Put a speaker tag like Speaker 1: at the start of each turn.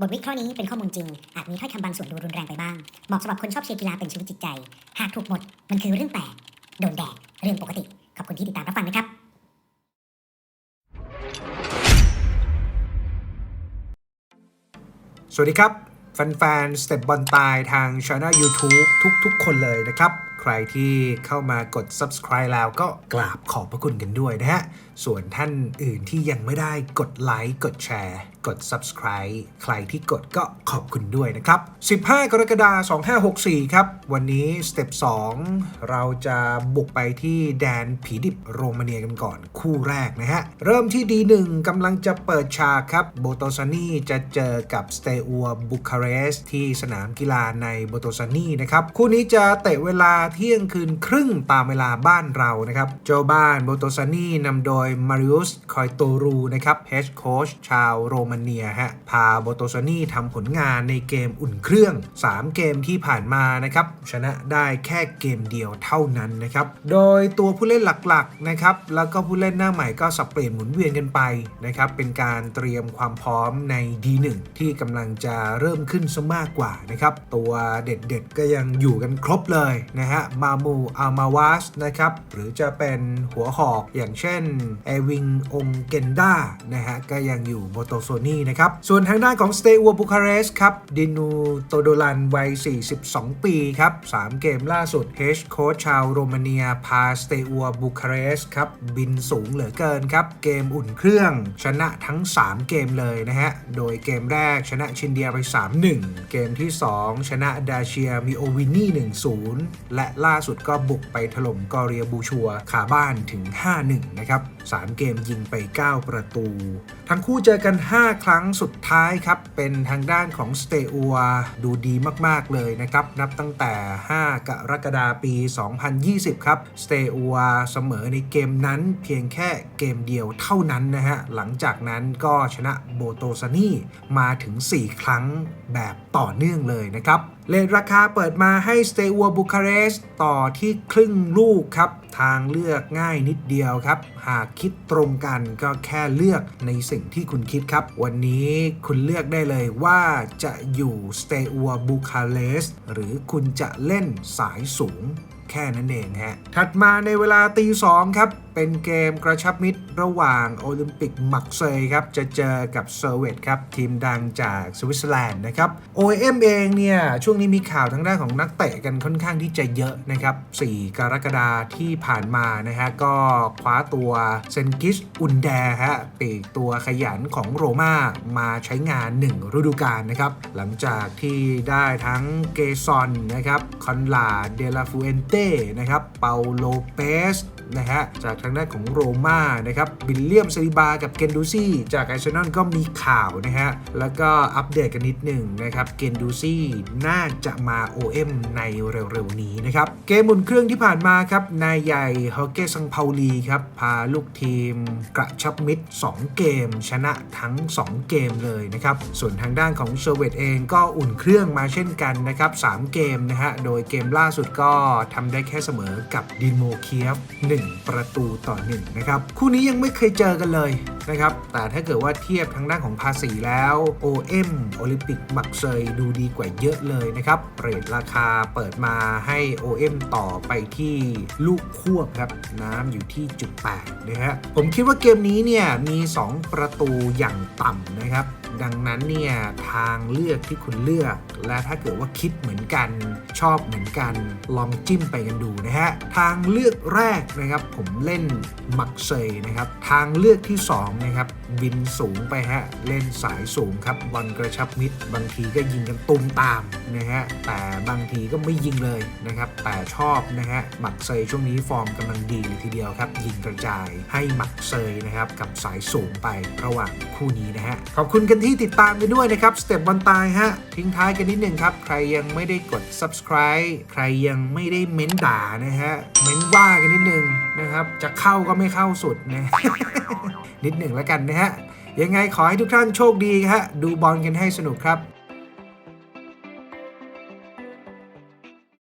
Speaker 1: บทวิเคราะห์นี้เป็นข้อมูลจริง อาจมีถ้อยคำบางส่วนดูรุนแรงไปบ้าง เหมาะสำหรับคนชอบเชียร์กีฬาเป็นชีวิตจิตใจ หากถูกหมด มันคือเรื่องแปลก โดนแดกเรื่องปกติ ขอบคุณที่ติดตามรับฟังนะครับ
Speaker 2: สวัสดีครับ แฟนๆ สเต็ปบอลตายทางช่อง YouTube ทุกๆ คนเลยนะครับ รที่เข้ามากด subscribe แล้วก็กราบขอบพระคุณกันด้วยนะฮะ ส่วนท่านอื่นที่ยังไม่ได้กดไลค์กดแชร์ กด subscribe ใครที่กดก็ขอบคุณด้วยนะครับ 15 กรกฎาคม 2564 ครับ วันนี้สเต็ป2เราจะบุกไปที่แดนผีดิบโรมาเนียกันก่อนคู่แรกนะฮะ เริ่มที่ D1 กำลังจะเปิดฉากครับโบโตซานีจะเจอกับสเตอัวบุคาเรสที่สนามกีฬาในโบโตซานีนะครับ คู่นี้จะเตะเวลาเที่ยงคืนครึ่งตามเวลาบ้านเรานะครับ เจ้าบ้านโบโตซานีนำโดยมาริอุสคอยโตรูนะครับเฮดโค้ชชาวโรมาเนียฮะพาโบโตซานีทำผลงานในเกมอุ่นเครื่อง 3 เกมที่ผ่านมานะครับชนะได้แค่เกมเดียวเท่านั้นนะครับโดยตัวผู้เล่นหลักๆนะครับแล้วก็ผู้เล่นหน้าใหม่ก็สับเปลี่ยนหมุนเวียนกันไปนะครับเป็นการเตรียมความพร้อมใน D1 ที่กำลังจะเริ่มขึ้นซะมากกว่านะครับตัวเด็ดๆก็ยังอยู่กันครบเลยนะฮะมามูอัลมาวาสนะครับ หรือจะเป็นหัวหอกอย่างเช่นเอวิงองเกนดานะฮะ ก็ยังอยู่โบโตโซนี่นะครับ ส่วนทางด้านของสเต a ัวบูคาเรสครับ ดินูโตโดลันวัย 42 ปีครับ 3 เกมล่าสุดเฮชโค้ชชาวโรมาเนียพาสเต a ัวบูคาเรสครับ บินสูงเหลือเกินครับ เกมอุ่นเครื่องชนะทั้ง 3 เกมเลยนะฮะ โดยเกมแรกชนะชินเดียไป 3-1 เกมที่ 2 ชนะดาเชียมิโอวินี่1-0 และล่าสุดก็บุกไปถล่มกอเรียบูชัวขาบ้านถึง 5-1 นะครับ 3 เกมยิงไป 9 ประตู ทั้งคู่เจอกัน 5 ครั้งสุดท้ายครับ เป็นทางด้านของสเตอัวดูดีมาก ๆ เลยนะครับ นับตั้งแต่ 5 กรกฎาคมปี 2020 ครับสเตอัวเสมอในเกมนั้นเพียงแค่เกมเดียวเท่านั้นนะฮะ หลังจากนั้นก็ชนะโบโตซานี่มาถึง 4 ครั้งแบบต่อเนื่องเลยนะครับเลทราคาเปิดมาให้สเต a ัวบูคาเรสต่อที่ครึ่งลูกครับ ทางเลือกง่ายนิดเดียวครับ หากคิดตรงกันก็แค่เลือกในสิ่งที่คุณคิดครับ วันนี้คุณเลือกได้เลยว่าจะอยู่สเตอัวบูคาเรสหรือคุณจะเล่นสายสูงแค่นั้นเองฮะ ถัดมาในเวลาตีสองครับ เป็นเกมกระชับมิตรระหว่างโอลิมปิกมักเซยครับ จะเจอกับเซอร์เวตครับ ทีมดังจากสวิตเซอร์แลนด์นะครับ OM เองเนี่ย ช่วงนี้มีข่าวทางด้านของนักเตะกันค่อนข้างที่จะเยอะนะครับ 4 กรกฎาที่ผ่านมานะฮะ ก็คว้าตัวเซนกิสอุนแดฮะปีกตัวขยันของโรม่ามาใช้งาน 1 ฤดูกาลนะครับ หลังจากที่ได้ทั้งเกซอนนะครับคอนลาเดลาฟูเอนเต้นะครับเปาโลเปส นะฮะจากทางด้านของโรม่านะครับบิลเลียมซาลิบากับเกนดูซี่จากไอซ์นอนก็มีข่าวนะฮะแล้วก็อัปเดตกันนิดหนึ่งนะครับเกนดูซี่น่าจะมา OM ในเร็วๆนี้นะครับเกมหมุนเครื่องที่ผ่านมาครับนายใหญ่ฮอเกซังเปาลีครับพาลูกทีมกระชับมิตร 2 เกม ชนะทั้ง 2 เกมเลยนะครับส่วนทางด้านของเชเวตเองก็อุ่นเครื่องมาเช่นกันนะครับ3เกมนะฮะโดยเกมล่าสุดก็ทำได้แค่เสมอกับดินโมเคียฟ1 ประตูต่อ 1 นะครับ คู่นี้ยังไม่เคยเจอกันเลยนะครับ แต่ถ้าเกิดว่าเทียบทางด้านของภาษีแล้ว OM โอลิมปิกมักเซยดูดีกว่าเยอะเลยนะครับ เรทราคาเปิดมาให้ OM ต่อไปที่ลูกควบครับ น้ำอยู่ที่จุด8นะฮะผมคิดว่าเกมนี้เนี่ยมี 2 ประตูอย่างต่ำนะครับ ดังนั้นเนี่ยทางเลือกที่คุณเลือก และถ้าเกิดว่าคิดเหมือนกันชอบเหมือนกันลองจิ้มไปกันดูนะฮะทางเลือกแรกนะครับผมเล่นมักเซยนะครับทางเลือกที่2นะครับบินสูงไปฮะเล่นสายสูงครับบอลกระชับมิดบางทีก็ยิงกันตุมตามนะฮะแต่บางทีก็ไม่ยิงเลยนะครับแต่ชอบนะฮะมักเซยช่วงนี้ฟอร์มกำลังดีเลยทีเดียวครับยิงกระจายให้มักเซยนะครับกับสายสูงไประหว่างคู่นี้นะฮะขอบคุณกันทีที่ติดตามกันด้วยนะครับสเต็ปบอลตายฮะทิ้งท้ายกันนิดหนึ่งครับ ใครยังไม่ได้กด subscribe ใครยังไม่ได้เม้นด่านะฮะเม้นว่ากันนิดหนึ่งนะครับ จะเข้าก็ไม่เข้าสุดนะนิดหนึ่งแล้วกันนะฮะยังไงขอให้ทุกท่านโชคดีฮะดูบอลกันให้สนุกครับ